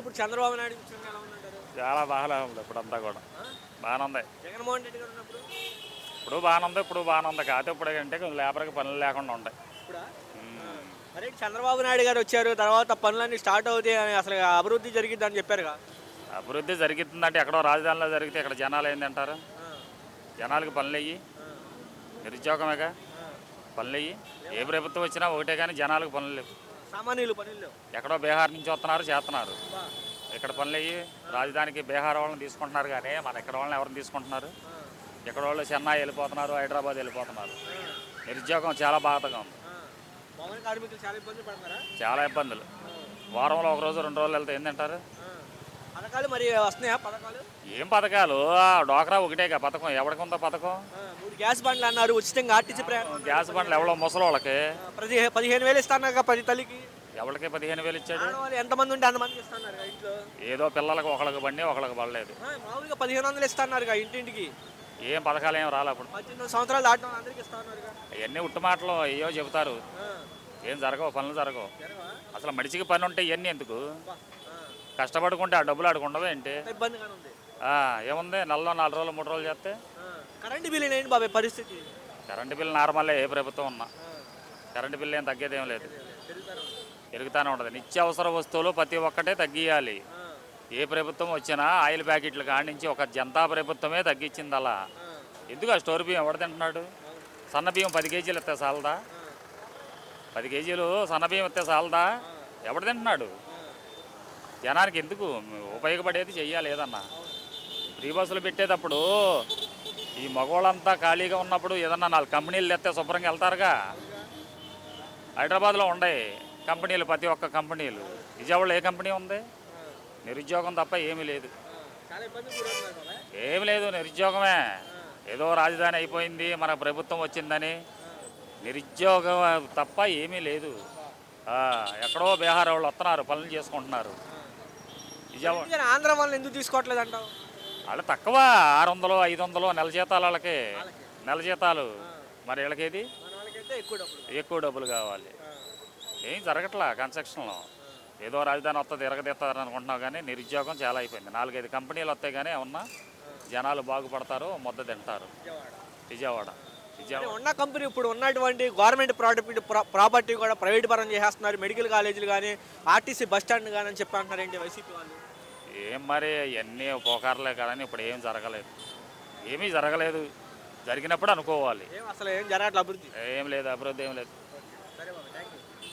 ఇప్పుడు చంద్రబాబు నాయుడు విషయంగా ఎలా ఉందంటారు? చాలా బాగానే ఉంది ఇప్పుడంతా కూడా? బాగానే ఉంది. జగన్మోహన్ రెడ్డి గారు ఉన్నప్పుడు? ఇప్పుడు బాగానే ఉంది ఇప్పుడు బాగానే ఉంది. కాకపోతే ఇప్పుడు అంటే కొంచెం లేబర్కి పనులు లేకుండా ఉంటాయి. ఇప్పుడా. అరే చంద్రబాబు నాయుడు గారు వచ్చారు తర్వాత పనులన్నీ స్టార్ట్ అవుతాయి అని అసలు అభివృద్ధి జరిగిద్దని చెప్పారుగా? అభివృద్ధి జరుగుతుందంటే ఎక్కడో రాజధానిలో జరిగితే ఇక్కడ జనాలు ఏంటంటారు జనాలకి పనులు అయ్యి నిరుద్యోగమేగా? పనులు అయ్యి ఏ ప్రభుత్వం వచ్చినా ఒకటే కానీ జనాలకు పనులు లేవు. సామాన్యులు పనులు లేవు. ఎక్కడో బీహార్ నుంచి వస్తున్నారు చేస్తున్నారు. ఇక్కడ పనులు అయ్యి రాజధానికి బీహార్ వాళ్ళని తీసుకుంటున్నారు కానీ మన ఇక్కడ వాళ్ళని ఎవరిని తీసుకుంటున్నారు? ఇక్కడ వాళ్ళు చెన్నై వెళ్ళిపోతున్నారు హైదరాబాద్ వెళ్ళిపోతున్నారు. నిరుద్యోగం చాలా బాధగా ఉంది. చాలా ఇబ్బందులు. వారంలో ఒక రోజు రెండు రోజులు వెళ్తే ఏంటంటారు. పథకాలు మరి వస్తున్నాయా? పథకాలు? ఏం పథకాలు? ఆ డోక్రా ఒకటేగా పథకం. ఎవరికి ఉందో పథకం? ఆ, మూడు గ్యాస్ బండ్లు అన్నారు. ఉచితంగా ఆర్టీసీ ప్రయాణం గ్యాస్ బండ్లు ఎవరో ముసలి వాళ్ళకి ప్రతి పదిహేను వేలు ఇస్తాను ప్రతి తల్లికి. ఎవరికి పదిహేను వేలు ఇచ్చాడు? ఆడవాళ్ళు ఎంతమంది ఉంటే అంతమందికి ఇస్తున్నారు ఇంట్లో? ఏదో పిల్లలకు ఒకళ్ళకి బండి ఒకళ్ళకి పడలేదు ఆ, మామూలుగా పదిహేను వందలు ఇస్తున్నారు ఇంటింటికి. ఏం పథకాలు ఏం రాలే అప్పుడు. పద్దెనిమిది సంవత్సరాలు అందరికీ ఇస్తున్నారు అవన్నీ ఉట్టు మాటలు అయ్యో చెబుతారు. ఏం జరగవు పనులు జరగవు. అసలు మనిషికి పని ఉంటే ఇవన్నీ ఎందుకు? కష్టపడుకుంటే ఆ డబ్బులు ఆడుకుండదు ఏంటి? ఇబ్బందిగానే ఉంది. ఆ, ఏముంది? నెలలో నాలుగు రోజులు మూడు రోజులు చేస్తే? ఆ, కరెంటు బిల్లు ఏంటి బాబాయ్ పరిస్థితి? కరెంటు బిల్లు నార్మలే ఏ ప్రభుత్వం ఉన్నా. కరెంటు బిల్లు ఏం తగ్గేదేం లేదు. పెరుగుతానే ఉంటుంది. నిత్యావసర వస్తువులు ప్రతి ఒక్కటే తగ్గియాలి. ఏ ప్రభుత్వం వచ్చినా ఆయిల్ ప్యాకెట్లు కాడి నుంచి ఒక జనతా ప్రభుత్వమే తగ్గించింది అలా. ఎందుకు ఆ స్టోర్ బియ్యం ఎవడు తింటున్నాడు? సన్న బియ్యం పది కేజీలు ఇస్తే చాలదా? పది కేజీలు సన్న బియ్యం ఇస్తే చాలదా? ఎవడు తింటున్నాడు? జనానికి ఎందుకు ఉపయోగపడేది చెయ్యాలి ఏదన్నా? ఫ్రీ బస్సులు పెట్టేటప్పుడు ఈ మగవాళ్ళంతా ఖాళీగా ఉన్నప్పుడు ఏదన్నా నాలుగు కంపెనీలు ఎత్తే శుభ్రంగా వెళ్తారుగా? హైదరాబాద్లో ఉన్నాయి కంపెనీలు ప్రతి ఒక్క కంపెనీలు. విజయవాడలో ఏ కంపెనీ ఉంది? నిరుద్యోగం తప్ప ఏమీ లేదు. ఏమి లేదు నిరుద్యోగమే. ఏదో రాజధాని అయిపోయింది మన ప్రభుత్వం వచ్చిందని. నిరుద్యోగం తప్ప ఏమీ లేదు. ఎక్కడో బీహార్ వాళ్ళు వస్తున్నారు పనులు చేసుకుంటున్నారు. విజయవాడ ఎందుకని ఆంధ్ర వాళ్ళని ఎందుకు తీసుకోవట్లేదు అంటావు వాళ్ళు తక్కువ ఆరు వందలు ఐదు వందలు నెల జీతాలు వాళ్ళకి. నెల జీతాలు. మరి వీళ్ళకేది? మన వాళ్ళకైతే ఎక్కువ డబ్బులు. ఎక్కువ డబ్బులు కావాలి. ఏం జరగట్లా కన్స్ట్రక్షన్లో? ఏదో రాజధాని వస్తుంది ఎరగదీస్తారు అనుకుంటున్నావు కానీ నిరుద్యోగం చాలా అయిపోయింది. నాలుగైదు కంపెనీలు వస్తాయి కానీ ఏమన్నా జనాలు బాగుపడతారు ముద్ద తింటారు. విజయవాడ. విజయవాడ. ఉన్న కంపెనీ ఇప్పుడు ఉన్నటువంటి గవర్నమెంట్ ప్రాపర్టీ ప్రాపర్టీ కూడా ప్రైవేట్ పరం చేసేస్తున్నారు. మెడికల్ కాలేజీలు కానీ ఆర్టీసీ బస్ స్టాండ్ కానీ అని చెప్పి అంటున్నారు ఏంటి వైసీపీ వాళ్ళు? ఏం మరి అన్నీ పోకారలే కానీ ఇప్పుడు ఏం జరగలేదు. ఏమీ జరగలేదు. జరిగినప్పుడు అనుకోవాలి. ఏం అసలు ఏం జరగట్లేదు అభివృద్ధి? ఏం లేదు అభివృద్ధి ఏం లేదు.